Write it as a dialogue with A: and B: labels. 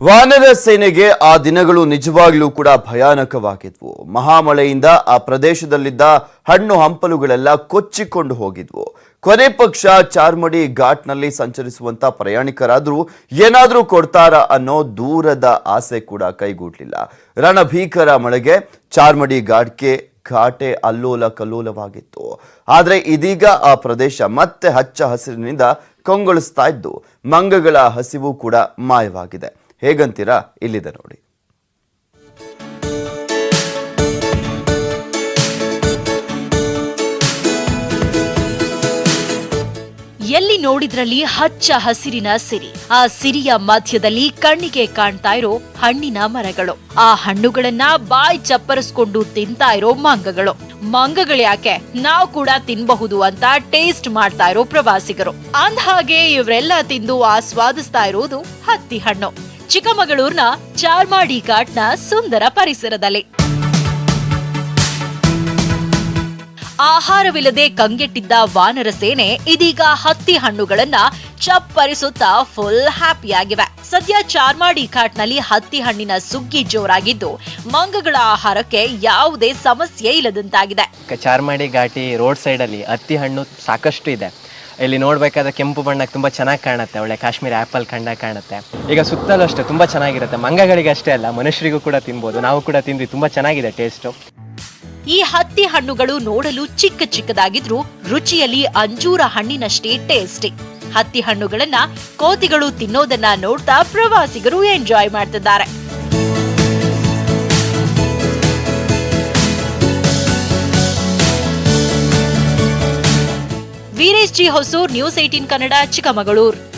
A: ವಾನರ ಸೇನೆಗೆ ಆ ದಿನಗಳು ನಿಜವಾಗ್ಲೂ ಕೂಡ ಭಯಾನಕವಾಗಿದ್ವು. ಮಹಾಮಳೆಯಿಂದ ಆ ಪ್ರದೇಶದಲ್ಲಿದ್ದ ಹಣ್ಣು ಹಂಪಲುಗಳೆಲ್ಲ ಕೊಚ್ಚಿಕೊಂಡು ಹೋಗಿದ್ವು. ಕೊನೆ ಪಕ್ಷ ಚಾರ್ಮಡಿ ಘಾಟ್ನಲ್ಲಿ ಸಂಚರಿಸುವಂತ ಪ್ರಯಾಣಿಕರಾದ್ರೂ ಏನಾದ್ರೂ ಕೊಡ್ತಾರ ಅನ್ನೋ ದೂರದ ಆಸೆ ಕೂಡ ಕೈಗೂಡ್ಲಿಲ್ಲ. ರಣಭೀಕರ ಮಳೆಗೆ ಚಾರ್ಮಡಿ ಘಾಟ್ಗೆ ಘಾಟೆ ಅಲ್ಲೋಲ ಕಲ್ಲೋಲವಾಗಿತ್ತು. ಆದ್ರೆ ಇದೀಗ ಆ ಪ್ರದೇಶ ಮತ್ತೆ ಹಚ್ಚ ಹಸಿರಿನಿಂದ ಕಂಗೊಳಿಸ್ತಾ ಇದ್ದು ಮಂಗಗಳ ಹಸಿವು ಕೂಡ ಮಾಯವಾಗಿದೆ. ಹೇಗಂತೀರಾ ಇಲ್ಲಿದೆ ನೋಡಿ.
B: ಎಲ್ಲಿ ನೋಡಿದ್ರಲ್ಲಿ ಹಚ್ಚ ಹಸಿರಿನ ಸಿರಿ. ಆ ಸಿರಿಯ ಮಧ್ಯದಲ್ಲಿ ಕಣ್ಣಿಗೆ ಕಾಣ್ತಾ ಇರೋ ಹಣ್ಣಿನ ಮರಗಳು. ಆ ಹಣ್ಣುಗಳನ್ನ ಬಾಯಿ ಚಪ್ಪರಿಸ್ಕೊಂಡು ತಿಂತಾ ಇರೋ ಮಂಗಗಳು. ಮಂಗಗಳ್ಯಾಕೆ ನಾವು ಕೂಡ ತಿನ್ಬಹುದು ಅಂತ ಟೇಸ್ಟ್ ಮಾಡ್ತಾ ಇರೋ ಪ್ರವಾಸಿಗರು. ಅಂದ್ಹಾಗೆ ಇವರೆಲ್ಲ ತಿಂದು ಆಸ್ವಾದಿಸ್ತಾ ಇರೋದು ಹತ್ತಿ ಹಣ್ಣು. ಚಿಕ್ಕಮಗಳೂರಿನ ಚಾರ್ಮಾಡಿ ಘಾಟ್ನ ಸುಂದರ ಪರಿಸರದಲ್ಲಿ. ಆಹಾರವಿಲ್ಲದೆ ಕಂಗೆಟ್ಟಿದ್ದ ವಾನರ ಸೇನೆ ಇದೀಗ ಹತ್ತಿ ಹಣ್ಣುಗಳನ್ನ ಚಪ್ಪರಿಸುತ್ತಾ ಫುಲ್ ಹ್ಯಾಪಿಯಾಗಿವೆ ಸದ್ಯ ಚಾರ್ಮಾಡಿ ಘಾಟ್ನಲ್ಲಿ ಹತ್ತಿ ಹಣ್ಣಿನ ಸುಗ್ಗಿ ಜೋರಾಗಿದ್ದು, ಮಂಗಗಳ ಆಹಾರಕ್ಕೆ ಯಾವುದೇ ಸಮಸ್ಯೆ ಇಲ್ಲದಂತಾಗಿದೆ.
C: ಚಾರ್ಮಾಡಿ ಘಾಟಿ ರೋಡ್ ಸೈಡಲ್ಲಿ ಹತ್ತಿ ಹಣ್ಣು ಸಾಕಷ್ಟು ಇದೆ. ಇಲ್ಲಿ ನೋಡಬೇಕಾದ್ರೆ ಕೆಂಪು ಬಣ್ಣಕ್ಕೆ ತುಂಬ ಚೆನ್ನಾಗಿ ಕಾಣುತ್ತೆ, ಒಳ್ಳೆ ಕಾಶ್ಮೀರಿ ಆ್ಯಪಲ್ ಕಂಡ ಕಾಣುತ್ತೆ. ಈಗ ಸುತ್ತಲೂ ಅಷ್ಟೇ ತುಂಬ ಚೆನ್ನಾಗಿರುತ್ತೆ, ಮಂಗಗಳಿಗೆ ಅಷ್ಟೇ ಅಲ್ಲ, ಮನುಷ್ಯರಿಗೂ ಕೂಡ ತಿನ್ಬೋದು, ನಾವು ಕೂಡ ತಿಂದ್ವಿ, ತುಂಬ ಚೆನ್ನಾಗಿದೆ ಟೇಸ್ಟು
B: ಈ ಹತ್ತಿ ಹಣ್ಣುಗಳು ನೋಡಲು ಚಿಕ್ಕ ಚಿಕ್ಕದಾಗಿದ್ರು ರುಚಿಯಲ್ಲಿ ಅಂಜೂರ ಹಣ್ಣಿನಷ್ಟೇ ಟೇಸ್ಟಿ ಹತ್ತಿ ಹಣ್ಣುಗಳನ್ನ ಕೋತಿಗಳು ತಿನ್ನೋದನ್ನ ನೋಡ್ತಾ ಪ್ರವಾಸಿಗರು ಎಂಜಾಯ್ ಮಾಡ್ತಿದ್ದಾರೆ. Veeresh G Hosur news eighteen Kannada, Chikkamagaluru.